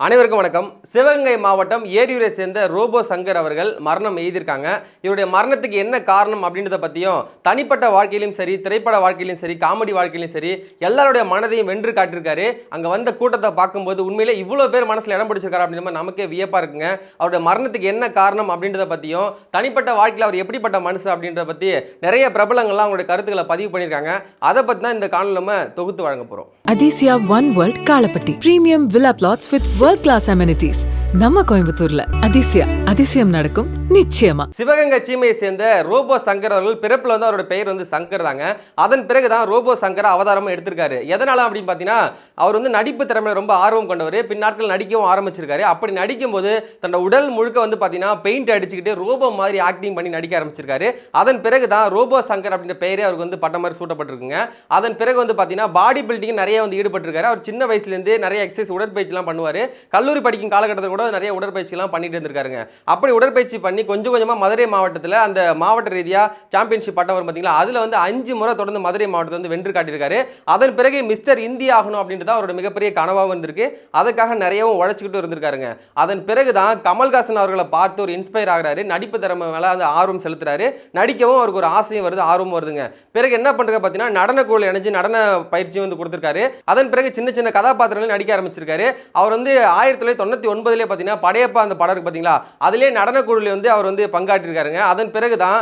அனைவருக்கும் வணக்கம். சிவகங்கை மாவட்டம் ஏரியூரை சேர்ந்த ரோபோ சங்கர் அவர்கள் மரணம் எழுதியிருக்காங்க இவருடைய மரணத்துக்கு என்ன காரணம் அப்படின்றத பற்றியும் தனிப்பட்ட வாழ்க்கையிலும் சரி திரைப்பட வாழ்க்கையிலும் சரி காமெடி வாழ்க்கையிலும் சரி எல்லாருடைய மனதையும் வென்று காட்டியிருக்காரு. அங்கே வந்த கூட்டத்தை பார்க்கும்போது உண்மையிலே இவ்வளோ பேர் மனசில் இடம் பிடிச்சிருக்காரு அப்படின்ற மாதிரி நமக்கே வியப்பாக இருக்குங்க. அவருடைய மரணத்துக்கு என்ன காரணம் அப்படின்றத பற்றியும் தனிப்பட்ட வாழ்க்கையில் அவர் எப்படிப்பட்ட மனுஷன் அப்படின்றத பற்றி நிறைய பிரபலங்கள்லாம் அவங்களுடைய கருத்துக்களை பதிவு பண்ணியிருக்காங்க. அதை பற்றி தான் இந்த காணொலி நம்ம தொகுத்து வழங்க போகிறோம் Athisaya one world Kalapatti premium villa plots with world class amenities நம்ம கோயம்புத்தூர்ல அதிசயா அதிசயம் நடக்கும் நிச்சயமா. சிவகங்கை சீமையை சேர்ந்த ரோபோ சங்கர் அவர்கள் பிறப்பில் வந்து அவரோட பெயர் வந்து சங்கர் தாங்க. அதன் பிறகு தான் ரோபோ சங்கர் அவதாரமும் எடுத்திருக்காரு. எதனால அப்படின்னு பார்த்தீங்கன்னா அவர் வந்து நடிப்பு திறமையில ரொம்ப ஆர்வம் கொண்டவர். பின்னாட்கள் நடிக்கவும் ஆரம்பிச்சிருக்காரு. அப்படி நடிக்கும்போது தன்னோட உடல் முழுக்க வந்து பார்த்தீங்கன்னா பெயிண்ட் அடிச்சுக்கிட்டு ரோபோ மாதிரி ஆக்டிங் பண்ணி நடிக்க ஆரம்பிச்சிருக்காரு. அதன் பிறகு தான் ரோபோ சங்கர் அப்படின்ற பெயரே அவருக்கு வந்து பட்டம் மாதிரி சூட்டப்பட்டிருக்குங்க. அதன் பிறகு வந்து பார்த்தீங்கன்னா பாடி பில்டிங் நிறைய வந்து ஈடுபட்டிருக்காரு. அவர் சின்ன வயசுலேருந்தே நிறைய எக்ஸசைஸ் உடற்பயிற்சிலாம் பண்ணுவார். கல்லூரி படிக்கும் காலகட்டத்தில் கூட நிறைய உடற்பயிற்சிலாம் பண்ணிட்டு இருந்திருக்காருங்க. அப்படி உடற்பயிற்சி பண்ணி கொஞ்சம் கொஞ்சமாக மதுரை மாவட்டத்தில் அந்த மாவட்ட ரீதியாக சாம்பியன்ஷிப் பட்டம் வரும் பார்த்தீங்களா அதில் வந்து அஞ்சு முறை தொடர்ந்து மதுரை மாவட்டத்தை வந்து வென்று காட்டியிருக்காரு. அதன் பிறகு மிஸ்டர் இந்தியா ஆகணும் அப்படின்றது அவரோட மிகப்பெரிய கனவாகவும் இருந்திருக்கு. அதுக்காக நிறையவும் உழைச்சிக்கிட்டு இருந்திருக்காருங்க. அதன் பிறகு தான் கமல்ஹாசன் அவர்களை பார்த்து ஒரு இன்ஸ்பயர் ஆகிறாரு. நடிப்பு திறமை மேலே அந்த ஆர்வம் செலுத்துறாரு. நடிக்கவும் அவருக்கு ஒரு ஆசையும் வருது ஆர்வம் வருதுங்க. பிறகு என்ன பண்ணுறது பார்த்தீங்கன்னா நடன குழு இணைஞ்சு நடன பயிற்சியும் வந்து கொடுத்துருக்காரு. அதன் பிறகு சின்ன சின்ன கதாபாத்திரங்களும் நடிக்க ஆரம்பிச்சிருக்காரு. அவர் வந்து ஆயிரத்தி தொள்ளாயிரத்தி தொண்ணூற்றி ஒன்பதுலேயே பார்த்தீங்கன்னா படையப்பா அந்த படம் பார்த்தீங்களா அதிலே நடனக்குழுவில் வந்து அவர் வந்து பங்காற்றிருக்காருங்க. அதன் பிறகு தான்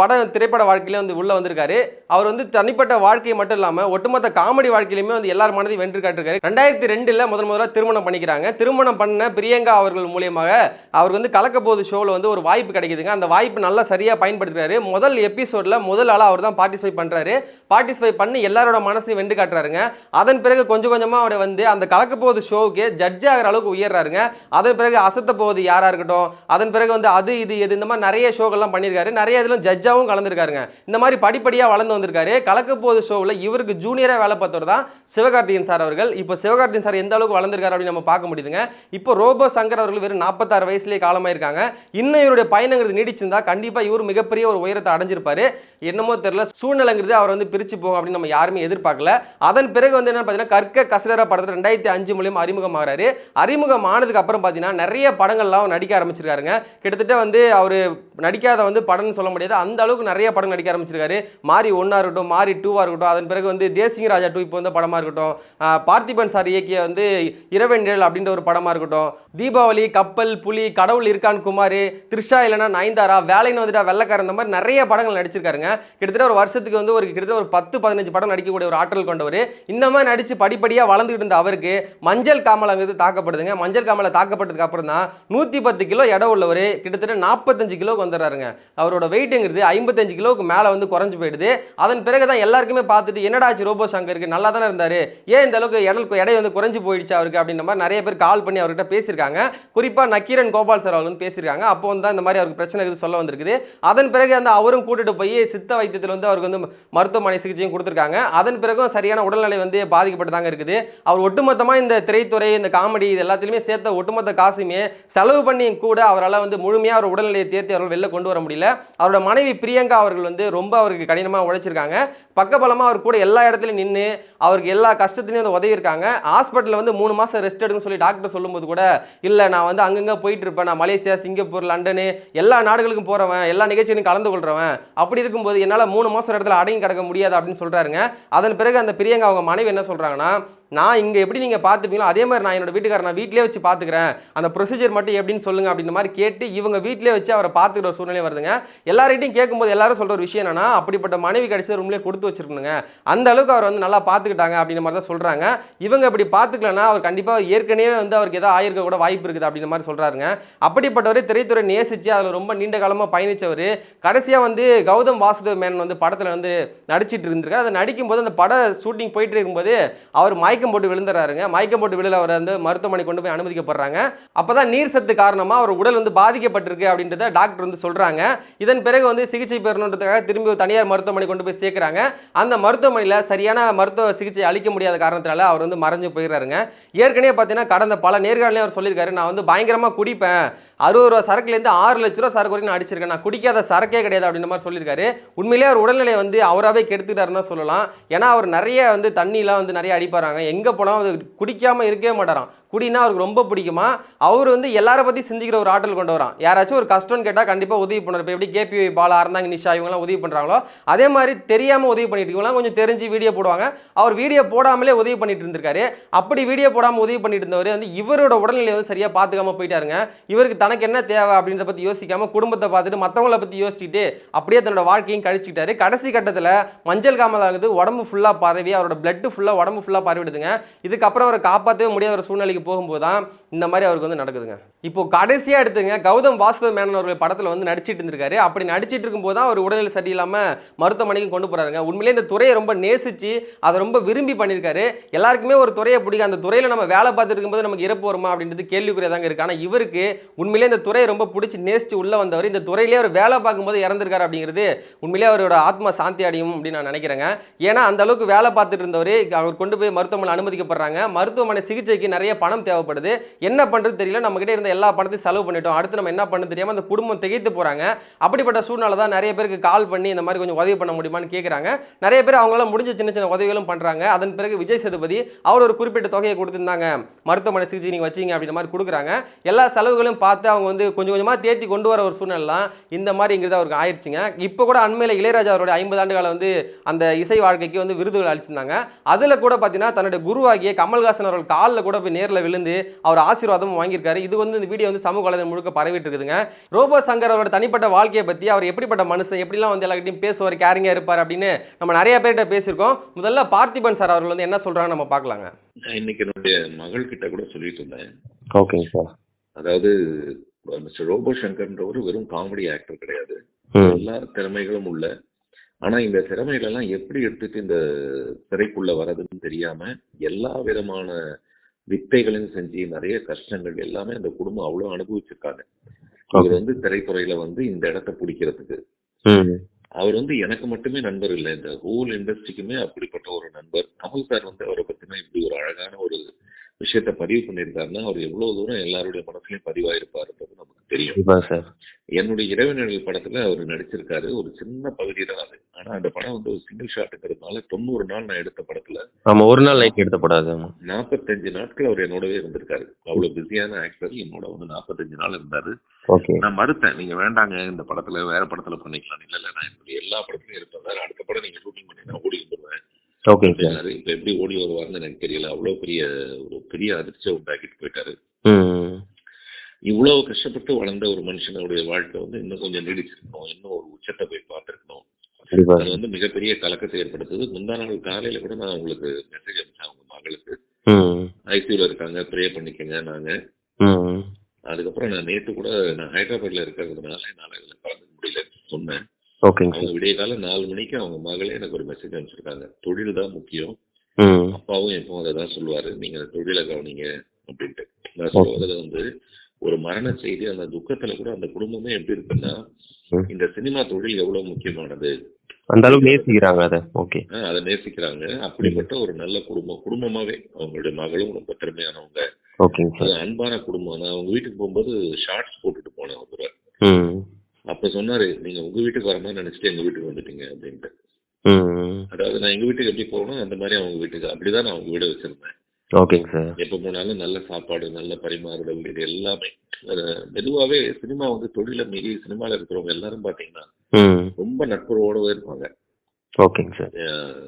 படம் திரைப்பட வாழ்க்கையில வந்து உள்ளே வந்திருக்காரு. அவர் வந்து தனிப்பட்ட வாழ்க்கை மட்டும் இல்லாமல் ஒட்டுமொத்த காமெடி வாழ்க்கையிலுமே வந்து எல்லார் மனதையும் வென்று காட்டிருக்காரு. ரெண்டாயிரத்தி ரெண்டில் முதல் முதலாக திருமணம் பண்ணிக்கிறாங்க. திருமணம் பண்ண பிரியங்கா அவர்கள் மூலியமாக அவருக்கு வந்து கலக்கப்போது ஷோவில் வந்து ஒரு வாய்ப்பு கிடைக்குதுங்க. அந்த வாய்ப்பு நல்லா சரியாக பயன்படுத்துறாரு. முதல் எபிசோடில் முதல் ஆளாக அவர் தான் பார்ட்டிசிபேட் பண்ணுறாரு பார்ட்டிசிபேட் பண்ணி எல்லாரோட மனசையும் வென்று காட்டுறாருங்க. அதன் பிறகு கொஞ்சம் கொஞ்சமாக அவர் வந்து அந்த கலக்க போகுது ஷோவுக்கு ஜட்ஜ் ஆகிற அளவுக்கு உயர்றாருங்க. அதன் பிறகு அசத்த போகுது யாராக இருக்கட்டும் அதன் பிறகு வந்து அது இது எது இந்த மாதிரி நிறைய ஷோக்கள்லாம் பண்ணியிருக்காரு. நிறைய இதிலும் ஜட்ஜாகவும் கலந்துருக்காருங்க. இந்த மாதிரி படிப்படியாக வளர்ந்து வந்திருக்காரு. கலக்க போகுது ஷோவில் இவருக்கு ஜூனியராக வேலை பார்த்தவர் தான் சிவகார்த்திகன் சார் அவர்கள். இப்போ சிவகார்த்திகன் சார் எந்த அளவுக்கு வளர்ந்துருக்காரு அப்படின்னு நம்ம பார்க்க முடியுதுங்க. இப்போ ரோபோ சங்கர் அவர்கள் வெறும் நாற்பத்தாறு வயசுலேயே காலமாயிருக்காங்க. இன்னும் இவருடைய பயணங்கிறது நீடிச்சிருந்தா கண்டிப்பாக இவர் மிகப்பெரிய ஒரு உயரத்தை அடைஞ்சிருப்பாரு. என்னமோ தெரியல சூழ்நிலைங்கிறது அவர் வந்து பிரிச்சு போகும் அப்படின்னு நம்ம யாருமே எதிர்பார்க்கல. அதன் பிறகு வந்து என்ன பார்த்தீங்கன்னா கற்க கசடரா படத்தில் ரெண்டாயிரத்தி அஞ்சு மூலியம் அறிமுகமாகறாரு. அறிமுகம் ஆனதுக்கு அப்புறம் பார்த்தீங்கன்னா நிறைய படங்கள்லாம் நடிக்க ஆரம்பிச்சிருக்காருங்க. கிட்டத்தட்ட வந்து அவர் நடிக்காத வந்து படம்னு சொல்ல முடியாது. அந்த அளவுக்கு நிறைய படம் நடிக்க ஆரம்பிச்சிருக்காரு. மாறி ஒன்றா இருக்கட்டும் மாறி டூவாக இருக்கட்டும் அதன் பிறகு வந்து தேசிங்க ராஜா டூ இப்போ வந்து படமாக இருக்கட்டும் பார்த்திபன் சார் இயக்கிய வந்து இரவெண்டல் அப்படின்ற ஒரு படமாக இருக்கட்டும் தீபாவளி கப்பல் புலி கடவுள் இருக்கான் குமார் த்ரிஷா இல்லைனா நயன்தாரா வேலைன்னு வந்துட்டா வெள்ளக்காரன் இந்த மாதிரி நிறைய படங்கள் நடிச்சிருக்காருங்க. கிட்டத்தட்ட ஒரு வருஷத்துக்கு வந்து ஒரு கிட்டத்தட்ட ஒரு பத்து பதினஞ்சு படம் நடிக்கக்கூடிய ஒரு ஆற்றல் கொண்டவர். இந்த மாதிரி நடித்து படிப்படியாக வளர்ந்துக்கிட்டு இருந்த அவருக்கு மஞ்சள் காமலாங்கிறது தாக்கப்படுதுங்க. மஞ்சள் காமலை தாக்கப்பட்டதுக்கு அப்புறம் தான் நூற்றி பத்து கிலோ எடை உள்ளவர். கிட்டத்தட்ட நாற்பத்தஞ்சு கிலோக்கு வந்துடுறாருங்க அவரோட வெயிட்டுங்கிறது ஐம்பத்தஞ்சு கிலோவுக்கு மேலே வந்து குறைஞ்சு போயிடுது. அதன் பிறகு தான் எல்லாருக்குமே பார்த்துட்டு என்னடாச்சு ரோபோ சங்கருக்கு நல்லா தானே இருந்தார்? ஏன் இந்த அளவுக்கு இடல் எடை வந்து குறைஞ்சு போயிடுச்சு அவருக்கு? அப்படின்ற மாதிரி நிறைய பேர் கால் பண்ணி அவர்கிட்ட பேசியிருக்காங்க. குறிப்பாக நக்கீரன் கோபால் சார் அவர் வந்து பேசியிருக்காங்க. அப்போ வந்து இந்த மாதிரி அவருக்கு பிரச்சனை இருக்குது சொல்ல வந்திருக்குது. அதன் பிறகு அந்த அவரும் கூட்டிட்டு போய் சித்த வைத்தியத்தில் வந்து அவருக்கு வந்து மருத்துவமனை சிகிச்சையும் கொடுத்துருக்காங்க. அதன் பிறகும் சரியான உடல்நிலை வந்து பாதிக்கப்பட்டதாங்க இருக்குது. அவர் ஒட்டுமொத்தமாக இந்த திரைத்துறை இந்த காமெடி இது எல்லாத்துலேயுமே சேர்த்த ஒட்டுமொத்த காசுமே செலவு பண்ணி கூட அவரால் வந்து முழுமையாக அவர் உடல்நிலையை தேர்த்தி அவர்கள் வெளில கொண்டு வர முடியல. அவரோட மனைவி பிரியங்கா அவர்கள் வந்து ரொம்ப அவருக்கு கடினமாக உழைச்சிருக்காங்க. பக்கபலமாக அவர் கூட எல்லா இடத்துலையும் நின்று அவருக்கு எல்லா கஷ்டத்துலையும் வந்து உதவி இருக்காங்க ஹாஸ்பிட்டலில் வந்து மூணு மாதம் ரெஸ்ட் எடுன்னு சொல்லி டாக்டர் சொல்லும்போது கூட இல்லை நான் வந்து அங்கங்கே போயிட்டு இருப்பேன் நான் மலேசியா சிங்கப்பூர் லண்டனு எல்லா நாடுகளுக்கும் போகிறவன் எல்லா நிகழ்ச்சியிலும் கலந்து கொள்கிறவன் அப்படி இருக்கும்போது என்னால் மூணு மாதம் இடத்துல அடங்கி கிடக்க முடியாது அப்படின்னு சொல்கிறாருங்க அதன் பிறகு அந்த பிரியங்கா அவங்க மனைவி என்ன சொல்கிறாங்கன்னா நான் இங்கே எப்படி நீங்கள் பார்த்துப்பீங்களோ அதே மாதிரி நான் என்னோட வீட்டுக்காரர் நான் வீட்டிலே வச்சு பார்த்துக்கிறேன். அந்த ப்ரொசீஜர் மட்டும் எப்படின்னு சொல்லுங்க அப்படின்ற மாதிரி கேட்டு இவங்க வீட்டிலே வச்சு அவரை பார்த்துக்கிற ஒரு சூழ்நிலை வருதுங்க. எல்லார்கிட்டையும் கேட்கும்போது எல்லாரும் சொல்கிற ஒரு விஷயம் என்னன்னா அப்படிப்பட்ட மனைவி கிடைச்சது ரூம்லேயே கொடுத்து வச்சிருக்கணுங்க. அந்த அளவுக்கு அவர் வந்து நல்லா பார்த்துக்கிட்டாங்க அப்படின்ற மாதிரி தான் சொல்கிறாங்க இவங்க இப்படி பார்த்துக்கலன்னா அவர் கண்டிப்பாக ஏற்கனவே வந்து அவருக்கு ஏதாவது ஆயிருக்க கூட வாய்ப்பு இருக்குது அப்படின்ற மாதிரி சொல்கிறாருங்க அப்படிப்பட்டவர் திரைத்துறை நேசித்து அதில் ரொம்ப நீண்ட காலமாக பயணித்தவர் கடைசியாக வந்து கௌதம் வாசுதேவ் மேனன் வந்து படத்தில் வந்து நடிச்சிட்டு இருந்திருக்காரு. அதை நடிக்கும்போது அந்த பட ஷூட்டிங் போயிட்டு இருக்கும்போது அவர் மயக்கம் போட்டு விழுந்துறாருங்க. மயக்கம் போட்டு விழுல அவர் வந்து மருத்துவமனை கொண்டு போய் அனுமதிக்கப்படுறாங்க. அப்போ தான் நீர் சத்து காரணமாக அவர் உடல் வந்து பாதிக்கப்பட்டிருக்கு அப்படின்றத டாக்டர் வந்து சொல்கிறாங்க இதன் பிறகு வந்து சிகிச்சை பெறணுன்றதுக்காக திரும்பி தனியார் மருத்துவமனை கொண்டு போய் சேர்க்குறாங்க. அந்த மருத்துவமனையில் சரியான மருத்துவ சிகிச்சை அளிக்க முடியாத காரணத்தினால அவர் வந்து மறைஞ்சு போயிடுறாருங்க. ஏற்கனவே பார்த்தீங்கன்னா கடந்த பல நேர்காணலையும் அவர் சொல்லியிருக்காரு. நான் வந்து பயங்கரமாக குடிப்பேன். அறுபது ரூபா சரக்குலேருந்து ஆறு லட்ச ரூபா சரக்கு வரைக்கும் நான் அடிச்சிருக்கேன். நான் குடிக்காத சரக்கே கிடையாது அப்படின்ற மாதிரி சொல்லியிருக்காரு. உண்மையிலேயே அவர் உடல்நிலை வந்து அவராகவே கெடுத்துட்டாருன்னு தான் சொல்லலாம். ஏன்னா அவர் நிறைய வந்து தண்ணிலாம் வந்து நிறைய அடிப்பாராங்க. எங்கே போனாலும் அது குடிக்காமல் இருக்கவே மாட்டாராம் குடினா அவருக்கு ரொம்ப பிடிக்குமா? அவர் வந்து எல்லாரை பற்றி சிந்திக்கிற ஒரு ஆற்றல் கொண்டு வரான் யாராச்சும் ஒரு கஷ்டம்னு கேட்டால் கண்டிப்பாக உதவி பண்ணுற இப்போ எப்படி கேபி பாலா இருந்தாங்க நிஷா இவங்கலாம் உதவி பண்ணுறாங்களோ அதே மாதிரி தெரியாமல் உதவி பண்ணிட்டு இவங்களாம் கொஞ்சம் தெரிஞ்சு வீடியோ போடுவாங்க. அவர் வீடியோ போடாமலே உதவி பண்ணிட்டு இருந்திருக்காரு. அப்படி வீடியோ போடாமல் உதவி பண்ணிட்டு இருந்தவர் வந்து இவரோட உடல்நிலையை வந்து சரியாக பார்த்துக்காம போயிட்டாருங்க. இவருக்கு தனக்கு என்ன தேவை அப்படின்றத பற்றி யோசிக்காமல் குடும்பத்தை பார்த்துட்டு மற்றவங்கள பற்றி யோசிச்சுட்டு அப்படியே தன்னோட வாழ்க்கையும் கழிச்சுக்கிட்டாரு. கடைசி கட்டத்தில் மஞ்சள் காமல் ஆகுது உடம்பு ஃபுல்லாக பரவி அவரோட பிளட்டு ஃபுல்லாக உடம்பு ஃபுல்லாக பரவிடுதுங்க. இதுக்கப்புறம் அவரை காப்பாற்றவே முடியாத ஒரு சூழ்நிலைக்கு போகும்போது தான் இந்த மாதிரி அவருக்கு வந்து நடக்குதுங்க. இப்போ கடைசியாக எடுத்துங்க கௌதம் வாசுதேவ் மேனன் அவர்கள் படத்தில் வந்து நடிச்சிட்டு இருந்திருக்காரு. அப்படி நடிச்சிட்டு இருக்கும்போது தான் அவர் உடல்நிலை சரியில்லாமல் மருத்துவமனைக்கும் கொண்டு போகிறாருங்க உண்மையிலே இந்த துறையை ரொம்ப நேசித்து அதை ரொம்ப விரும்பி பண்ணியிருக்காரு. எல்லாருக்குமே ஒரு துறையை பிடிக்கும். அந்த துறையில் நம்ம வேலை பார்த்துட்டு இருக்கும்போது நமக்கு இறப்பு வருமா அப்படின்றது கேள்விக்குறியாக தாங்க இருக்கு. ஆனால் இவருக்கு உண்மையிலேயே இந்த துறையை ரொம்ப பிடிச்சி நேசித்து உள்ளே வந்தவர் இந்த துறையிலே அவர் வேலை பார்க்கும்போது இறந்திருக்காரு அப்படிங்கிறது உண்மையிலேயே அவரோட ஆத்மா சாந்தி அடையும் அப்படின்னு நான் நினைக்கிறேங்க. ஏன்னா அந்த அளவுக்கு வேலை பார்த்துட்டு இருந்தவர் அவர் கொண்டு போய் மருத்துவமனை அனுமதிக்கப்படுறாங்க. மருத்துவமனை சிகிச்சைக்கு நிறைய பணம் தேவைப்படுது. என்ன பண்ணுறது தெரியல. நம்மகிட்ட இருந்த இருந்த எல்லா பணத்தையும் செலவு பண்ணிட்டோம். அடுத்து நம்ம என்ன பண்ண தெரியாமல் அந்த குடும்பம் திகைத்து போகிறாங்க அப்படிப்பட்ட சூழ்நிலை தான் நிறைய பேருக்கு கால் பண்ணி இந்த மாதிரி கொஞ்சம் உதவி பண்ண முடியுமான்னு கேட்குறாங்க நிறைய பேர் அவங்களால முடிஞ்ச சின்ன சின்ன உதவிகளும் பண்ணுறாங்க அதன் பிறகு விஜய் சேதுபதி அவர் ஒரு குறிப்பிட்ட தொகையை கொடுத்துருந்தாங்க. மருத்துவமனை சிகிச்சை நீங்கள் வச்சிங்க அப்படின்ற மாதிரி கொடுக்குறாங்க. எல்லா செலவுகளும் பார்த்து அவங்க வந்து கொஞ்சம் கொஞ்சமாக தேத்தி கொண்டு வர ஒரு சூழ்நிலாம் இந்த மாதிரிங்கிறது அவருக்கு ஆயிடுச்சுங்க இப்போ கூட அண்மையில் இளையராஜா அவருடைய ஐம்பது ஆண்டு காலம் வந்து அந்த இசை வாழ்க்கைக்கு வந்து விருதுகள் அளிச்சிருந்தாங்க. அதில் கூட பார்த்தீங்கன்னா தன்னுடைய குருவாகிய கமல்ஹாசன் அவர்கள் காலில் கூட போய் நேரில் விழுந்து அவர் ஆசீர்வாதமும் வாங்கியிருக்காரு. இது வந்து இந்த வீடியோ வந்து சமூக வலைதளம் முழுக்க பரவிட்டு இருக்குதுங்க. ரோபோ சங்கர் அவரோட தனிப்பட்ட வாழ்க்கையை பற்றி அவர் எப்படிப்பட்ட மனுஷன் எப்படிலாம் வந்து எல்லார்கிட்டையும் பேசுவார் கேரிங்காக இருப்பார் அப்படின்னு நம்ம நிறைய பேர்கிட்ட பேசியிருக்கோம். முதல்ல பார்த்திபன் சார் அவர்கள் வந்து என்ன சொல்கிறாங்க நம்ம பார்க்கலாங்க. நான் இன்னைக்கு என்னுடைய மகள் கிட்ட கூட சொல்லிட்டு இருந்தேன். ஓகேங்க சார் அதாவது மிஸ்டர் ரோபோ சங்கர்ன்றவர் வெறும் காமெடி ஆக்டர் கிடையாது. எல்லா திறமைகளும் உள்ள. ஆனா இந்த திறமைகள் எல்லாம் எப்படி எடுத்துட்டு இந்த திரைக்குள்ள வர்றதுன்னு தெரியாம எல்லா விதமான வித்தைகளையும் செஞ்சு நிறைய கஷ்டங்கள் எல்லாமே அந்த குடும்பம் அவ்வளவு அனுபவிச்சிருக்காங்க. இவர் வந்து திரைத்துறையில வந்து இந்த இடத்த பிடிக்கிறதுக்கு. அவர் வந்து எனக்கு மட்டுமே நண்பர் இல்லை. இந்த ஹோல் இண்டஸ்ட்ரிக்குமே அப்படிப்பட்ட ஒரு நண்பர். கமல் சார் வந்து அவரை பத்தின இப்படி ஒரு அழகான ஒரு விஷயத்த பதிவு பண்ணியிருக்காருன்னா அவர் எவ்வளவு தூரம் எல்லாருடைய மனசுலயும் பதிவாயிருப்பாருன்றது நமக்கு தெரியும். சார். என்னுடைய இரவினர்கள் படத்துல அவர் நடிச்சிருக்காரு. ஒரு சின்ன பகுதி தான் அது. ஆனா அந்த படம் வந்து ஒரு சிங்கிள் ஷாட்டுங்கிறதுனால தொண்ணூறு நாள் நான் எடுத்த படத்துல ஆமா ஒரு நாள் நைட் எடுத்தப்படாது நாற்பத்தஞ்சு நாட்கள் அவர் என்னோடவே இருந்திருக்காரு. அவ்வளவு பிஸியான ஆக்டர் என்னோட வந்து நாற்பத்தஞ்சு நாள் இருந்தாரு. ஓகே நான் மறுத்தேன் நீங்க வேண்டாங்க இந்த படத்துல வேற படத்துல பண்ணிக்கலாம். இல்ல இல்ல நான் என்னுடைய எல்லா படத்துலயும் இருப்பேன் அடுத்த படம் நீங்க ஷூட்டிங் பண்ணி நான் ஓடி வந்துருவேன். அப்படின்னாரு. இப்ப எப்படி ஓடி வருவாருன்னு எனக்கு தெரியல. அவ்வளவு பெரிய ஒரு பெரிய அதிர்ச்சியை உண்டாக்கிட்டு போயிட்டாரு. இவ்வளவு கஷ்டப்பட்டு வளர்ந்த ஒரு மனுஷனுடைய வாழ்க்கை வந்து இன்னும் கொஞ்சம் நீடிச்சிருக்கணும். இன்னும் ஒரு உச்சத்தை போய் பார்த்திருக்கணும். அது வந்து மிகப்பெரிய கலக்கத்தை ஏற்படுத்துது. முந்தா நாள் காலையில கூட நான் உங்களுக்கு மெசேஜ் அனுப்பிச்சேன் அவங்க மகளுக்கு. ஐசியூல இருக்காங்க. ப்ரே பண்ணிக்கங்க நாங்க அதுக்கப்புறம் நான் நேத்து கூட நான் ஹைதராபாத்ல இருக்கிறதுனால என்னால இதுல கலந்துக்க முடியலன்னு சொன்னேன். ஓகேங்க அவங்க விடிய கால நாலு மணிக்கு அவங்க மகளே எனக்கு ஒரு மெசேஜ் அனுப்பிச்சிருக்காங்க. தொழில் தான் முக்கியம். அப்பாவும் எப்பவும் அதை தான் சொல்லுவாரு. நீங்க தொழிலை கவனிங்க அப்படின்ட்டு. நான் சொல்வதுல வந்து ஒரு மரண செய்தி அந்த துக்கத்துல கூட அந்த குடும்பமே எப்படி இருக்குன்னா. இந்த சினிமா தொழில் எவ்வளவு முக்கியமானது? அந்த அளவுக்கு நேசிக்கிறாங்க அதை. ஓகே. அதை நேசிக்கிறாங்க. அப்படிப்பட்ட ஒரு நல்ல குடும்பம் குடும்பமாவே அவங்களுடைய மகளும் ரொம்ப திறமையானவங்க. அன்பான குடும்பம். நான் அவங்க வீட்டுக்கு போகும்போது ஷார்ட்ஸ் போட்டுட்டு போனேன் ஒரு அப்ப சொன்னாரு நீங்க உங்க வீட்டுக்கு வர மாதிரி நினைச்சிட்டு எங்க வீட்டுக்கு வந்துட்டீங்க அப்படின்ட்டு. அதாவது நான் எங்க வீட்டுக்கு எப்படி போகணும் அந்த மாதிரி அவங்க வீட்டுக்கு அப்படிதான் நான் அவங்க வீடு வச்சிருந்தேன். ஓகேங்க சார். எப்ப போனாலும் நல்ல சாப்பாடு நல்ல பரிமாறுதல் இது எல்லாமே. அது மெதுவாவே சினிமா வந்து தொழிலை மீறி சினிமால இருக்கிறவங்க எல்லாரும் பாத்தீங்கன்னா ம். ரொம்ப நட்புறவோடவே இருப்பாங்க. ஓகேங்க சார்.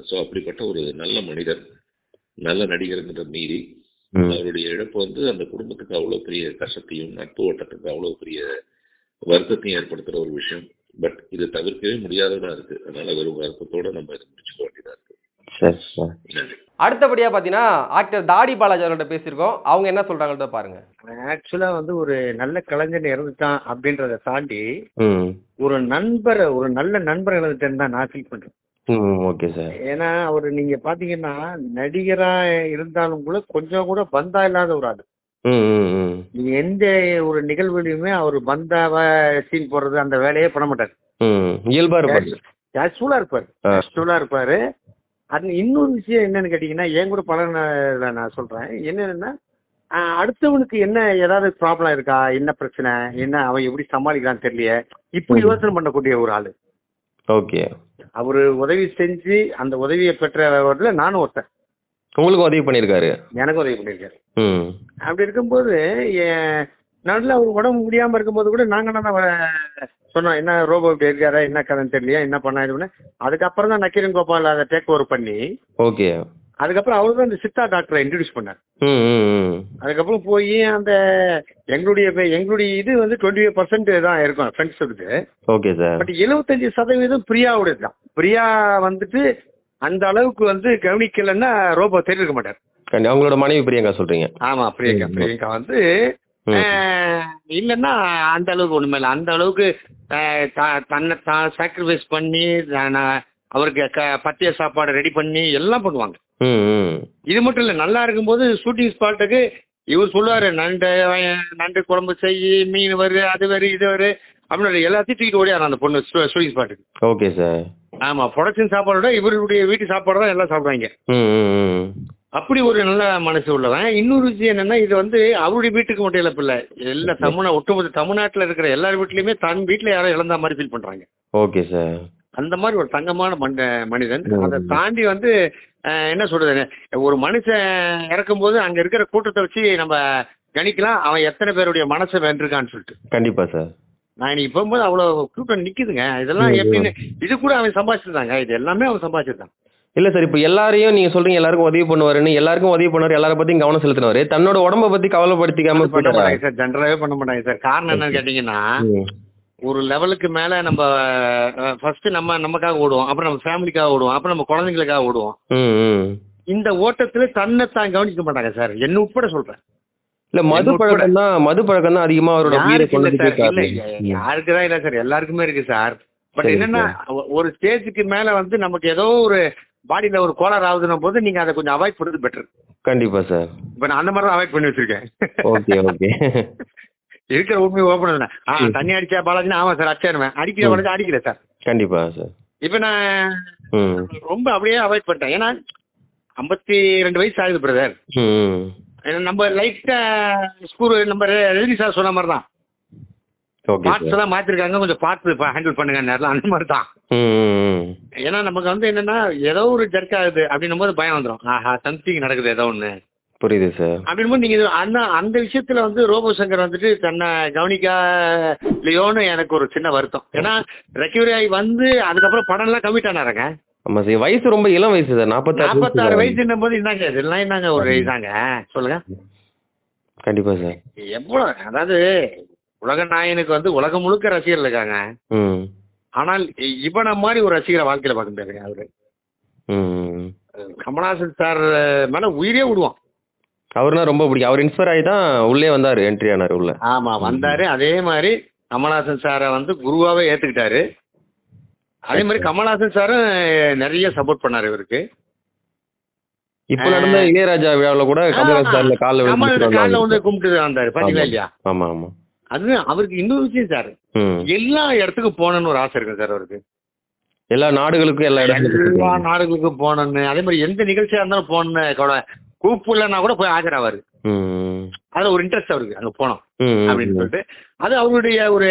ஸோ அப்படிப்பட்ட ஒரு நல்ல மனிதர் நல்ல நடிகருங்கிற மீறி அவருடைய இழப்பு வந்து அந்த குடும்பத்துக்கு அவ்வளவு பெரிய கஷ்டத்தையும் நட்பு வட்டத்துக்கு அவ்வளவு பெரிய வருத்தத்தையும் ஏற்படுத்துற ஒரு விஷயம். பட் இது தவிர்க்கவே முடியாததா இருக்கு. அதனால வெறும் வருத்தத்தோட நம்ம இதை முடிச்சுக்க வேண்டியதா இருக்கு. அடுத்தபடியாக பார்த்தீங்கன்னா ஆக்டர் தாடி பாலாஜி அவர்கள்ட்ட பேசியிருக்கோம். அவங்க என்ன சொல்கிறாங்கன்றத பாருங்க. ஆக்சுவலா வந்து ஒரு நல்ல கலைஞன் இறந்துட்டான் அப்படின்றத தாண்டி ஒரு நண்பரை ஒரு நல்ல நண்பர் இழந்துட்டேன்னு தான் நான் ஃபீல் பண்றேன். Okay sir. ஏன்னா அவர் நீங்க பாத்தீங்கன்னா நடிகரா இருந்தாலும் கூட கொஞ்சம் கூட பந்தா இல்லாத ஒரு ஆளு. நீங்க எந்த ஒரு நிகழ்வுலையுமே அவர் பந்தாவ சீன் போடுறது அந்த வேலையே பண்ண மாட்டார். இயல்பா இருப்பாரு. கேஷுவலா இருப்பாரு. கேஷுவலா இருப்பாரு. அது இன்னொரு விஷயம் என்னன்னு கேட்டீங்கன்னா என் கூட பல நான் சொல்றேன். என்னன்னா அடுத்தவனுக்கு என்ன ஏதாவது ப்ராப்ளம் இருக்கா? என்ன பிரச்சனை? என்ன அவன் எப்படி சமாளிக்கிறான்னு தெரியலையே. இப்படி. யோசனை பண்ணக்கூடிய ஒரு ஆளு. ஓகே. அவரு உதவி செஞ்சு அந்த உதவியை பெற்றவர்ல நானும் ஒருத்தன். உங்களுக்கு உதவி பண்ணியிருக்காரு? எனக்கு உதவி பண்ணியிருக்காரு. ம். அப்படி இருக்கும்போது நடுவில் அவர் உடம்பு முடியாம இருக்கும்போது கூட நாங்க தான் சொன்னோம் என்ன ரோபோ இப்படி இருக்காரா என்ன கதைன்னு தெரியலையா என்ன பண்ணா இது பண்ண அதுக்கப்புறம் தான் நக்கீரன் கோபால் அதை டேக் ஓவர் பண்ணி ஓகே. அதுக்கப்புறம் அவர் தான் இந்த சித்தா டாக்டரை இன்ட்ரடியூஸ் பண்ணார். அதுக்கப்புறம் போய் அந்த எங்களுடைய எங்களுடைய இது வந்து டுவெண்ட்டி ஃபைவ் பர்சன்ட் தான் இருக்கும் ஃப்ரெண்ட்ஸ் இருக்கு ஓகே சார். பட் எழுபத்தஞ்சு சதவீதம் பிரியாவுடைய தான். பிரியா வந்துட்டு அந்த அளவுக்கு வந்து கவனிக்கலைன்னா ரோபோ தெரிஞ்சிருக்க மாட்டார். அவங்களோட மனைவி பிரியங்கா சொல்றீங்க. ஆமா பிரியங்கா. பிரியங்கா வந்து இல்லைன்னா அந்த அளவுக்கு ஒண்ணுமே இல்லை. அந்த அளவுக்கு தன்னை தான் சாக்ரிஃபைஸ் பண்ணி அவருக்கு பத்திய சாப்பாடு ரெடி பண்ணி எல்லாம் பண்ணுவாங்க. இது மட்டும் இல்லை நல்லா இருக்கும்போது ஷூட்டிங் ஸ்பாட்டுக்கு இவர் சொல்லுவாரு நண்டு நண்டு குழம்பு செய் மீன் வரு அது வரு இது வரு அப்படின்னு எல்லாத்தையும் தூக்கிட்டு ஓடியாரு அந்த பொண்ணு ஷூட்டிங் ஸ்பாட்டுக்கு ஓகே சார் ஆமா ப்ரொடக்ஷன் சாப்பாடோட இவருடைய வீட்டு சாப்பாடு தான் எல்லாம் சாப்பிடுவாங்க. அப்படி ஒரு நல்ல மனசு உள்ளவன். இன்னொரு விஷயம் என்னன்னா இது வந்து அவருடைய வீட்டுக்கு மட்டும் இழப்பு இல்ல எல்லா தமிழ்நா ஒட்டுமொத்த தமிழ்நாட்டுல இருக்கிற எல்லார் வீட்லயுமே தன் வீட்டுல யாரோ இழந்த மாதிரி ஃபீல் பண்றாங்க. ஓகே சார் அந்த மாதிரி ஒரு தங்கமான மனிதன். அதை தாண்டி வந்து என்ன சொல்றது? ஒரு மனுஷன் இறக்கும்போது அங்க இருக்கிற கூட்டத்தை வச்சு நம்ம கணிக்கலாம். அவன் எத்தனை பேருடைய மனசை வென்றிருக்கான்னு சொல்லிட்டு. கண்டிப்பா சார் நான் இன்னைக்கு போகும்போது அவ்வளவு கூட்டம் நிக்குதுங்க. இதெல்லாம். எப்படின்னு இது கூட அவன் சம்பாதிச்சிருந்தாங்க. இது எல்லாமே அவன் சம்பாதிச்சிருந்தான். இல்ல சார் இப்போ எல்லாரையும் நீங்க சொல்றீங்க எல்லாருக்கும் உதவி பண்ணுவாருன்னு எல்லாருக்கும் உதவி பண்ணுவாரு எல்லார பத்தியும் கவனம் செலுத்தினவர். தன்னோட உடம்ப பத்தி கவலைப்படுத்திக்காம பண்ண? மாட்டாங்க சார் ஜென்ரலாவே பண்ண மாட்டாங்க சார். காரணம் என்னன்னு கேட்டீங்கன்னா. ஒரு லெவலுக்கு மேல நம்ம ஃபர்ஸ்ட் நம்ம நமக்காக ஓடுவோம் அப்புறம் நம்ம ஃபேமிலிக்காக ஓடுவோம் அப்புறம் நம்ம குழந்தைங்களுக்காக ஓடுவோம். இந்த ஓட்டத்துல தன்னை தான் கவனிக்க மாட்டாங்க சார். என்ன உட்பட சொல்றேன். இல்ல மது. பழக்கம் தான் மது பழக்கம் தான் அதிகமா அவரோட உயிரை யாருக்கு இல்ல சார். எல்லாருக்குமே இருக்கு சார். பட் என்னன்னா ஒரு ஸ்டேஜுக்கு மேல வந்து நமக்கு ஏதோ ஒரு பாடியில ஒரு கோளாறு ஆகுதுன்னும் போது நீங்க அதை கொஞ்சம் அவாய்ட் பண்றது பெட்டர் கண்டிப்பா சார் இப்ப நான் அந்த மாதிரி தான் அவாய்ட் பண்ணி வச்சிருக்கேன். ஓகே ஓகே இருக்கிற உண்மையை ஓப்பன் ஆ. தண்ணி அடிச்சா பாலாஜினா ஆமா சார் அடிச்சிருவேன். அடிக்கிற. பாலாஜி அடிக்கல சார் கண்டிப்பா சார் இப்ப நான் ரொம்ப அப்படியே அவாய்ட் பண்ணிட்டேன். ஏன்னா ஐம்பத்தி ரெண்டு வயசு ஆகுது பிரதர் நம்ம லைட்டா ஸ்கூல் நம்ம ரஜினி சார் சொன்ன மாதிரி தான். பார்ட்ஸ் எல்லாம் மாத்திருக்காங்க. கொஞ்சம் பார்த்து ஹேண்டில் பண்ணுங்க. நேரம் அந்த மாதிரி தான் ஏன்னா நமக்கு வந்து என்னன்னா ஏதோ ஒரு ஜர்க் ஆகுது அப்படின்னும் போது பயம் வந்துடும் ஆஹா சம்திங் நடக்குது ஏதோ ஒண்ணு. புரியுது சார் அப்படின்னும் போது நீங்க இது- அந்த விஷயத்துல வந்து ரோபோ சங்கர் வந்துட்டு தன்னை கவனிக்கலையோன்னு எனக்கு ஒரு சின்ன வருத்தம். ஏன்னா ரெக்கவரி ஆகி வந்து அதுக்கப்புறம் படம் எல்லாம் கமிட் ஆனாருங்க. ஆமா சார் வயசு ரொம்ப இளம் வயசு சார் நாற்பத்தாறு நாற்பத்தாறு வயசுன்னும் போது என்னங்க இதெல்லாம் என்னங்க ஒரு இதாங்க. சொல்லுங்க. கண்டிப்பா சார் எவ்வளவு அதாவது உலக நாயனுக்கு வந்து உலகம் முழுக்க ரசிகர்கள் இருக்காங்க. ஆனால் இவனை மாதிரி ஒரு ரசிகரை வாழ்க்கையில பார்க்க முடியாதுங்க அவரு. கமலஹாசன் சார் மேல உயிரே விடுவான். அவர்னா ரொம்ப பிடிக்கும். அவர் இன்ஸ்பயர் ஆகி தான் உள்ளே வந்தாரு என்ட்ரி ஆனாரு உள்ள. ஆமா வந்தாரு. அதே மாதிரி கமலஹாசன் சாரை வந்து குருவாவே ஏத்துக்கிட்டாரு. அதே மாதிரி கமலஹாசன் சாரும் நிறைய சப்போர்ட் பண்ணாரு இவருக்கு. இப்போ நடந்த இளையராஜா விழாவில் கூட கமல்ஹாசன் சார்ல காலில் காலில் வந்து கும்பிட்டு வந்தாரு. பாத்தீங்களா இல்லையா? ஆமா ஆமா. அது அவருக்கு இன்னொரு விஷயம் சார். எல்லா இடத்துக்கும் போகணும்னு ஒரு ஆசை இருக்கு சார் அவருக்கு. எல்லா நாடுகளுக்கும் எல்லா எல்லா இடத்துக்கும் நாடுகளுக்கும் போகணும்னு அதே மாதிரி எந்த நிகழ்ச்சியா இருந்தாலும் போகணும்னு கூட கூப்பிடலன்னா கூட போய் ஆஜராவாரு ம். அதுல ஒரு இன்ட்ரெஸ்ட் அவருக்கு அங்க போனோம் அப்படின்னு சொல்லிட்டு. அது அவருடைய ஒரு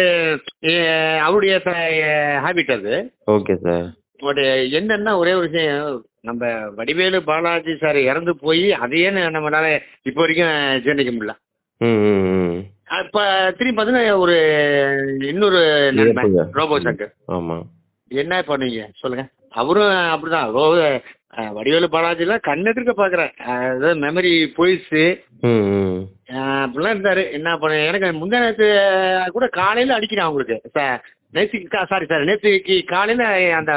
அவருடைய ஹேபிட் அது. Okay sir. பட் என்னன்னா ஒரே ஒரு விஷயம் நம்ம வடிவேலு பாலாஜி சார் இறந்து போய் அதையே நம்மளால இப்போ வரைக்கும் ஜீர்ணிக்க முடியல. இப்ப திரும்பி பார்த்தீங்கன்னா ஒரு இன்னொரு. ரோபோ சங்கர் ஆமா. என்ன பண்ணுவீங்க சொல்லுங்க. அவரும் அப்படிதான். ரோ வடிவேலு பாலாஜில கண்ணெதிர்க்க பாக்குறேன் அதாவது மெமரி போயிடுச்சு அப்படிலாம் இருந்தாரு. என்ன பண்ண எனக்கு முந்தா நேற்று கூட காலையில அடிக்கிறேன் அவங்களுக்கு. நேத்துக்கு சாரி சார் நேற்றுக்கு காலையில அந்த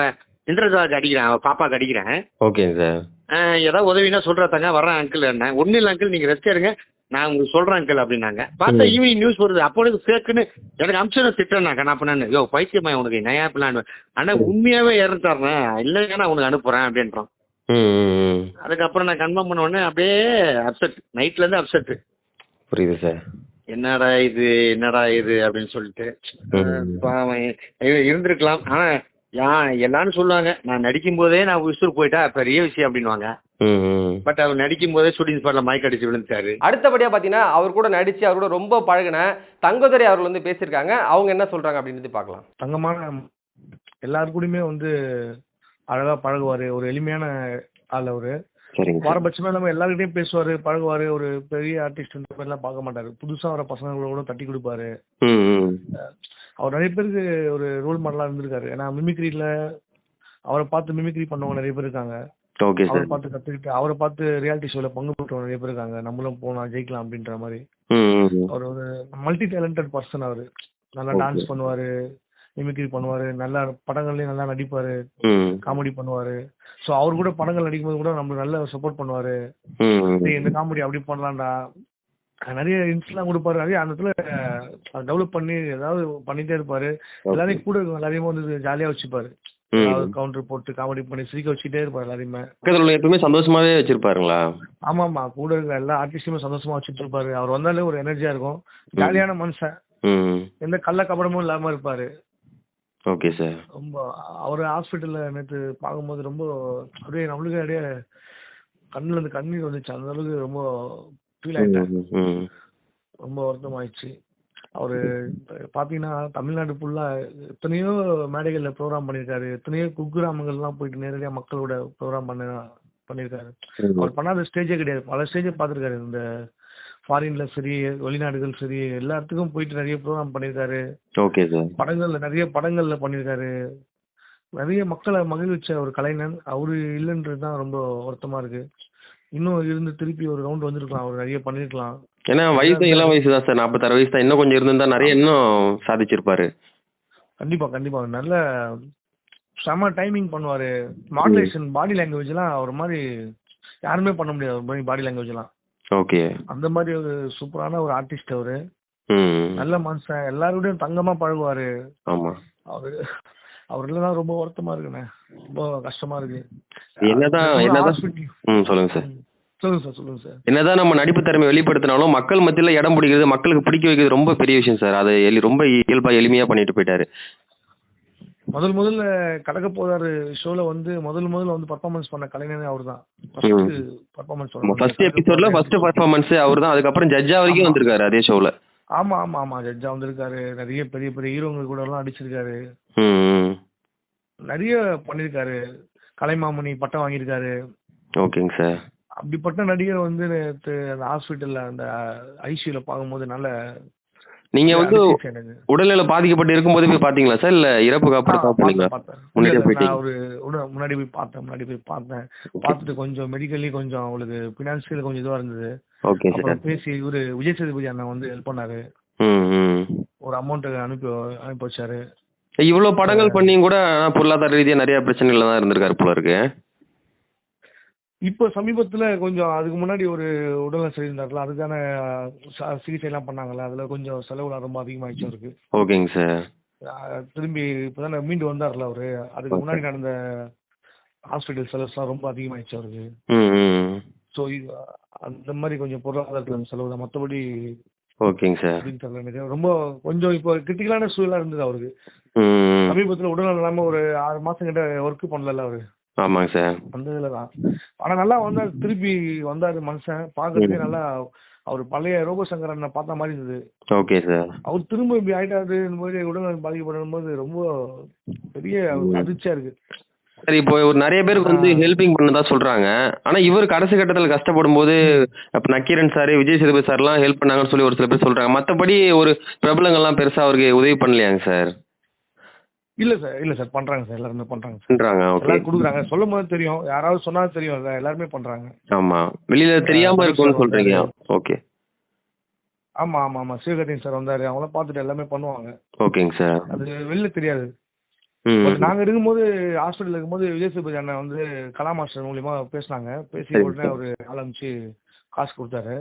இந்திரஜாவுக்கு அடிக்கிறேன். அவ பாப்பாக்கு அடிக்கிறேன். ஓகேங்க சார். ஏதாவது உதவினா சொல்றதாங்க வர்றேன் அங்கிள் என்ன ஒன்றும் இல்லை அங்கிள் நீங்க ரெஸ்ட் எடுங்க. நான் உங்களுக்கு சொல்றேன் அங்கிள் அப்படின்னாங்க. பார்த்தா. ஈவினிங் நியூஸ் வருது. அப்பொழுது ஃபேக்குன்னு எனக்கு அம்சம் திட்டேனாக்கா நான் பண்ணேன் யோ பைத்தியமா உனக்கு நயா பிளான் ஆனா உண்மையாவே இறந்துட்டாருனேன் இல்லைங்க நான் உனக்கு அனுப்புறேன் அப்படின்றான். அதுக்கப்புறம் நான் கன்ஃபார்ம் பண்ண உடனே அப்படியே அப்செட் நைட்ல இருந்து அப்செட் புரியுது சார் என்னடா இது? என்னடா இது? அப்படின்னு சொல்லிட்டு இருந்திருக்கலாம். ஆனா யா எல்லாரும் சொல்லுவாங்க நான் நடிக்கும் போதே நான் உசுர் போயிட்டா பெரிய விஷயம் அப்படின்வாங்க பட் அவர் நடிக்கும் போதே ஷூட்டிங் ஸ்பாட்ல மயக்க அடிச்சு விழுந்துட்டாரு. அடுத்தபடியாக பார்த்தீங்கன்னா அவர் கூட நடித்து அவர் கூட ரொம்ப பழகின தங்கதுரை அவர்கள் வந்து பேசியிருக்காங்க. அவங்க என்ன சொல்கிறாங்க அப்படின்றது பார்க்கலாம். தங்கமான எல்லாரு கூடயுமே வந்து அழகா பழகுவாரு. ஒரு எளிமையான ஆள் அவரு. பாரபட்சமே இல்லாம எல்லாருக்கிட்டையும் பேசுவாரு பழகுவாரு. ஒரு பெரிய ஆர்டிஸ்ட் இந்த மாதிரிலாம் பார்க்க மாட்டாரு. புதுசா வர பசங்களோட கூட தட்டி கொடுப்பாரு. அவர் நிறைய பேருக்கு ஒரு ரோல் மாடலா இருந்திருக்காரு. ஏன்னா மிமிக்ரில அவரை பார்த்து மிமிக்ரி பண்ணவங்க நிறைய பேர் இருக்காங்க. ஓகே சார் பார்த்து கத்துக்கிட்டு அவரை பார்த்து ரியாலிட்டி ஷோல பங்கு பெற்றவங்க நிறைய பேர் இருக்காங்க. நம்மளும் போலாம் ஜெயிக்கலாம் அப்படின்ற மாதிரி. அவர் ஒரு மல்டி டேலண்டட் பர்சன் அவரு. நல்லா. டான்ஸ் பண்ணுவாரு மிமிக்ரி பண்ணுவாரு நல்லா படங்கள்லயும் நல்லா நடிப்பாரு காமெடி பண்ணுவாரு. சோ அவர் கூட படங்கள் நடிக்கும்போது கூட நம்மளுக்கு நல்ல சப்போர்ட் பண்ணுவாரு. இந்த காமெடி அப்படி பண்ணலாம்டா. நிறைய இன்ஸ்லாம் கொடுப்பாரு. நிறைய அந்த இடத்துல டெவலப் பண்ணி ஏதாவது பண்ணிட்டே இருப்பாரு. எல்லாரையும் கூட எல்லாரையுமே வந்து ஜாலியா வச்சுப்பாரு. கவுண்டர் போட்டு காமெடி பண்ணி சிரிக்க வச்சுட்டே இருப்பாரு எல்லாரையுமே. பக்கத்துல எப்பவுமே சந்தோஷமாவே வச்சிருப்பாருங்களா? ஆமா ஆமா கூட இருக்க எல்லா ஆர்டிஸ்டுமே சந்தோஷமா வச்சுட்டு இருப்பாரு. அவர் வந்தாலே ஒரு எனர்ஜியா இருக்கும். ஜாலியான மனுஷன். எந்த கள்ள கபடமும் இல்லாம இருப்பாரு. ஓகே சார் ரொம்ப அவர் ஹாஸ்பிட்டல்ல நேத்து பார்க்கும்போது ரொம்ப அப்படியே நம்மளுக்கு அப்படியே கண்ணுல இருந்து கண்ணீர் வந்துச்சு. அந்த அளவுக்கு ரொம்ப ஃபீல் ஆயிட்டேன் ரொம்ப வருத்தமாயிடுச்சு. அவரு பாத்தீங்கன்னா தமிழ்நாடு ஃபுல்லா எத்தனையோ மேடைகள்ல ப்ரோக்ராம் பண்ணியிருக்காரு எத்தனையோ குக்கிராமங்கள்லாம் போயிட்டு நேரடியா மக்களோட ப்ரோக்ராம் பண்ண பண்ணியிருக்காரு அவர் பண்ணாத ஸ்டேஜே கிடையாது. பல ஸ்டேஜை பார்த்திருக்காரு இந்த ஃபாரின்ல சரி வெளிநாடுகள் சரி எல்லா இடத்துக்கும் போயிட்டு நிறைய ப்ரோக்ராம் பண்ணியிருக்காரு ஓகே சார் படங்கள்ல நிறைய படங்கள்ல பண்ணியிருக்காரு நிறைய மக்களை மகிழ்விச்ச ஒரு கலைஞன் அவரு இல்லைன்றது தான் ரொம்ப வருத்தமா இருக்கு. இன்னும் இருந்து திருப்பி ஒரு ரவுண்ட் வந்திருக்கலாம். அவர் நிறைய பண்ணிருக்கலாம். ஏன்னா வயசு இளம் வயசு தான் சார். நாற்பத்தாறு வயசு தான். இன்னும் கொஞ்சம் இருந்திருந்தா நிறைய இன்னும் சாதிச்சிருப்பாரு. கண்டிப்பா கண்டிப்பா. நல்ல செம டைமிங் பண்ணுவாரு. மாடுலேஷன் பாடி லாங்குவேஜ் எல்லாம் ஒரு மாதிரி யாருமே பண்ண முடியாது. ஒரு மாதிரி பாடி லாங்குவேஜ் எல்லாம். ஓகே. அந்த மாதிரி ஒரு சூப்பரான ஒரு ஆர்டிஸ்ட் அவரு. நல்ல மனுஷன். எல்லாரோடையும் தங்கமா பழகுவாரு. ஆமா. அவரு அவர் இல்லைன்னா ரொம்ப வருத்தமா இருக்குண்ணே. ரொம்ப கஷ்டமா இருக்கு. என்னதான் என்னதான் சொல்லுங்க சார் சொல்லுங்க சார் சொல்லுங்க சார். என்னதான் நம்ம நடிப்பு திறமை வெளிப்படுத்தினாலும் மக்கள் மத்தியில இடம் பிடிக்கிறது மக்களுக்கு பிடிக்க வைக்கிறது ரொம்ப பெரிய விஷயம் சார். அதை எளி ரொம்ப இயல்பா எளிமையா பண்ணிட்டு போயிட்டாரு. முதல் முதல்ல கடக்க போதாரு ஷோல வந்து முதல் முதல்ல வந்து பர்ஃபார்மன்ஸ் பண்ண கலைஞனே அவர் தான் பர்ஃபார்மன்ஸ் ஃபர்ஸ்ட் எபிசோட்ல ஃபர்ஸ்ட் பர்ஃபார்மன்ஸ் அவர் தான் அதுக்கப்புறம் ஜட்ஜா வரைக்கும் வந்திருக்காரு அதே ஷோல ஆமா ஆமா ஆமா. ஜட்ஜா வந்திருக்காரு. நிறைய பெரிய பெரிய ஹீரோங்க கூட எல்லாம் அடிச்சிருக்காரு. நிறைய பண்ணிருக்காரு. கலைமாமணி பட்டம் வாங்கியிருக்காரு. ஓகேங்க சார். அப்படிப்பட்ட நடிகர் வந்து நேத்து அந்த ஹாஸ்பிட்டல்ல அந்த ஐசியூல பார்க்கும்போது நல்ல நீங்க வந்து. உடல்நிலை பாதிக்கப்பட்டு இருக்கும்போது போய் பாத்தீங்களா சார்? இல்ல இறப்புக்கு அப்புறம் ஒரு முன்னாடி போய் பார்த்தேன் முன்னாடி போய் பார்த்தேன். பார்த்துட்டு கொஞ்சம் மெடிக்கலி கொஞ்சம் அவங்களுக்கு பினான்சியல் கொஞ்சம் இதுவா இருந்தது. ஓகே சார் அப்புறம் பேசி இவரு விஜய் சேதுபதி அண்ணன் வந்து ஹெல்ப் பண்ணாரு. ஒரு அமௌண்ட் அனுப்பி அனுப்பி வச்சாரு. இவ்வளவு படங்கள் பண்ணியும் கூட பொருளாதார ரீதியா நிறைய பிரச்சனைகள் தான் இருந்திருக்காரு போல இருக்கு. இப்போ சமீபத்துல கொஞ்சம் அதுக்கு முன்னாடி ஒரு உடல்நல சரியிருந்தாருல அதுக்கான ச- சிகிச்சை எல்லாம் பண்ணாங்கல்ல அதுல கொஞ்சம் செலவுலாம் ரொம்ப அதிகமாயிடுச்சு அவருக்கு ஓகேங்க சார். திரும்பி இப்பதானே மீண்டு வந்தார்ல அவரு. அதுக்கு முன்னாடி நடந்த ஹாஸ்பிட்டல் செலவுஸ்லாம் ரொம்ப அதிகமாயிடுச்சு அவருக்கு. ம் ம். ஸோ அந்த மாதிரி கொஞ்சம் பொருளாதாரத்துல செலவு தான் மற்றபடி ஓகேங்க சார். அப்படின்னு தெரியல எனக்கு. ரொம்ப கொஞ்சம் இப்போ கிரிட்டிக்கலான சூழலா இருந்தது அவருக்கு. ம் சமீபத்துல உடல்நலம் இல்லாம ஒரு ஆறு மாசம் கிட்ட ஒர்க் பண்ணல அவரு. ஆமாங்க சார். அந்த இதுல தான் ஆனா நல்லா வந்தாரு திருப்பி வந்தாரு மனுஷன். பாக்குறதுக்கே நல்லா அவர் பழைய ரோபோ சங்கர் அண்ணனை பார்த்த மாதிரி இருந்தது. ஓகே சார் அவர் திரும்ப இப்படி ஆயிட்டாரு மாதிரி உடல்நலம் பாதிக்கப்படும் போது ரொம்ப பெரிய அதிர்ச்சியா இருக்கு. சரி இப்போ ஒரு நிறைய பேருக்கு வந்து ஹெல்பிங் பண்ணதா சொல்றாங்க. ஆனா இவர் கடைசி கட்டத்துல கஷ்டப்படும் போது அப்ப நக்கீரன் சார் விஜய் சேதுபதி சார்லாம் ஹெல்ப் பண்ணாங்கன்னு சொல்லி ஒரு சில பேர் சொல்றாங்க. மத்தபடி ஒரு பிரபலங்கள்லாம் பெருசா அவருக்கு உதவி பண்ணலையாங்க சார் இல்ல சார் இல்ல சார் பண்றாங்க சார் எல்லாருமே பண்றாங்க சார். பண்றாங்க ஓகே கொடுக்குறாங்க. சொல்லும் போது தெரியும் யாராவது சொன்னா தெரியும் இல்ல எல்லாருமே பண்றாங்க. ஆமா. வெளியில தெரியாம இருக்கும்னு சொல்றீங்க. ஓகே. ஆமா ஆமா ஆமா. சிவகார்த்திகேயன் சார் வந்தாரு அவங்களாம் பார்த்துட்டு எல்லாமே பண்ணுவாங்க. ஓகேங்க சார். அது வெளில தெரியாது. நாங்க இருக்கும்போது ஹாஸ்பிட்டல் இருக்கும்போது விஜய் சேதுபதி அண்ணன் வந்து கலா மாஸ்டர் மூலியமா பேசினாங்க. பேசி சரி, உடனே அவரு ஆள் அனுப்பிச்சு காசு கொடுத்தாரு.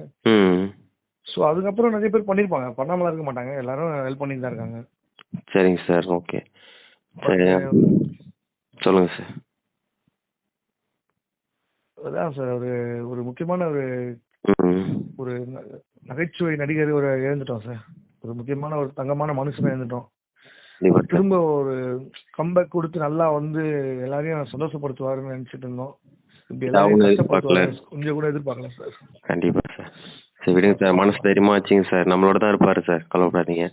ஸோ அதுக்கப்புறம் நிறைய பேர் பண்ணிருப்பாங்க. பண்ணாமலாம் இருக்க மாட்டாங்க. எல்லாரும் ஹெல்ப் பண்ணிட்டு தான் இருக்காங்க. சரிங்க சார் ஓகே. சரி சொல்லுங்க சார் அதான் சார் ஒரு ஒரு முக்கியமான ஒரு ம் ஒரு நகைச்சுவை நடிகர் ஒரு இழந்துட்டோம் சார் ஒரு முக்கியமான ஒரு தங்கமான மனுஷனை இழந்துட்டோம். திரும்ப ஒரு கம்பேக் கொடுத்து நல்லா வந்து எல்லாரையும் சந்தோஷப்படுத்துவாருன்னு நினைச்சிட்டு இருந்தோம். கொஞ்சம் கூட எதிர்பார்க்கல சார் கண்டிப்பா சார் சரி விடுங்க சார் மனசு தைரியமா வச்சுங்க சார் நம்மளோட தான் இருப்பாரு சார் கவலைப்படாதீங்க.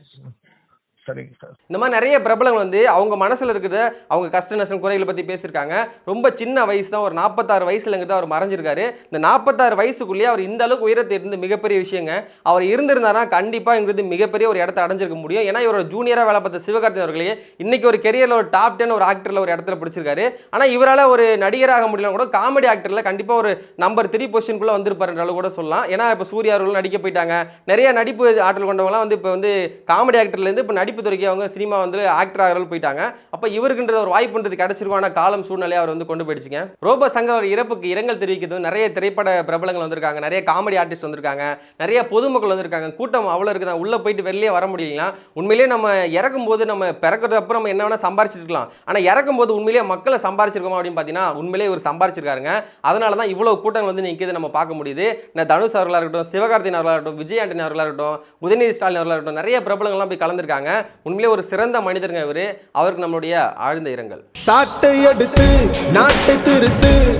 சரிங்க சார். இந்த மாதிரி நிறைய பிரபலங்கள் வந்து அவங்க மனசில் இருக்கிறத அவங்க கஷ்ட நஷ்டம் குறைகளை பற்றி பேசியிருக்காங்க. ரொம்ப சின்ன வயசு தான் ஒரு நாற்பத்தாறு வயசுலங்கிறது அவர் மறைஞ்சிருக்காரு. இந்த நாற்பத்தாறு வயசுக்குள்ளேயே அவர் இந்த அளவுக்கு உயரத்தை இருந்து மிகப்பெரிய விஷயங்க. அவர் இருந்திருந்தாருன்னா கண்டிப்பாக எங்களுக்கு மிகப்பெரிய ஒரு இடத்த அடைஞ்சிருக்க முடியும். ஏன்னா இவரோட ஜூனியராக வேலை பார்த்த சிவகார்த்திகேயன் அவர்களே இன்னைக்கு ஒரு கெரியரில் ஒரு டாப் டென் ஒரு ஆக்டரில் ஒரு இடத்துல பிடிச்சிருக்காரு. ஆனால் இவரால் ஒரு நடிகராக முடியல கூட காமெடி ஆக்டரில் கண்டிப்பாக ஒரு நம்பர் த்ரீ பொசிஷனுக்குள்ளே வந்திருப்பாருன்ற அளவு கூட சொல்லலாம். ஏன்னா இப்போ சூர்யா அவர்களும் நடிக்க போயிட்டாங்க. நிறைய நடிப்பு ஆற்றல் கொண்டவங்களாம் வந்து இப்போ வந்து காமெடி ஆக்டர்லேருந்து இப்போ நடிப்பு துறைக்கு அவங்க சினிமா வந்து ஆக்டர் ஆகிறவர்கள் போயிட்டாங்க. அப்போ இவருக்குன்றது ஒரு வாய்ப்புன்றது கிடைச்சிருக்கும் ஆனால் காலம் சூழ்நிலையை அவர் வந்து கொண்டு போயிடுச்சுங்க. ரோபோ சங்கர் அவர் இறப்புக்கு இரங்கல் தெரிவிக்கிறது நிறைய திரைப்பட பிரபலங்கள் வந்திருக்காங்க நிறைய காமெடி ஆர்டிஸ்ட் வந்திருக்காங்க நிறைய பொதுமக்கள் வந்திருக்காங்க. கூட்டம் அவ்வளோ இருக்குது உள்ளே போயிட்டு வெளியே வர முடியலனா உண்மையிலேயே நம்ம இறக்கும் போது நம்ம பிறக்கிறது அப்புறம் நம்ம என்ன வேணால் சம்பாரிச்சிருக்கலாம் ஆனால் இறக்கும் போது உண்மையிலேயே மக்களை சம்பாரிச்சிருக்கோமா அப்படின்னு பார்த்தீங்கன்னா உண்மையிலேயே இவர் சம்பாரிச்சிருக்காருங்க. அதனால தான் இவ்வளோ கூட்டங்கள் வந்து நிற்கிது நம்ம பார்க்க முடியுது. இந்த தனுஷ் அவர்களாக இருக்கட்டும் சிவகார்த்திகேயன் அவர்களாக இருக்கட்டும் விஜய் ஆண்டனி அவர்களாக இருக்கட்டும் உதயநிதி ஸ்டாலின் அவர்களாக இருக்கட்டும் நிறைய பிரபலங்கள்லாம் போய் கலந்துருக்காங்க. உண்மையிலே ஒரு சிறந்த மனிதருங்க இவர். அவருக்கு நம்மளுடைய ஆழ்ந்த இரங்கல். சாட்டை எடுத்து நாட்டை திருத்து.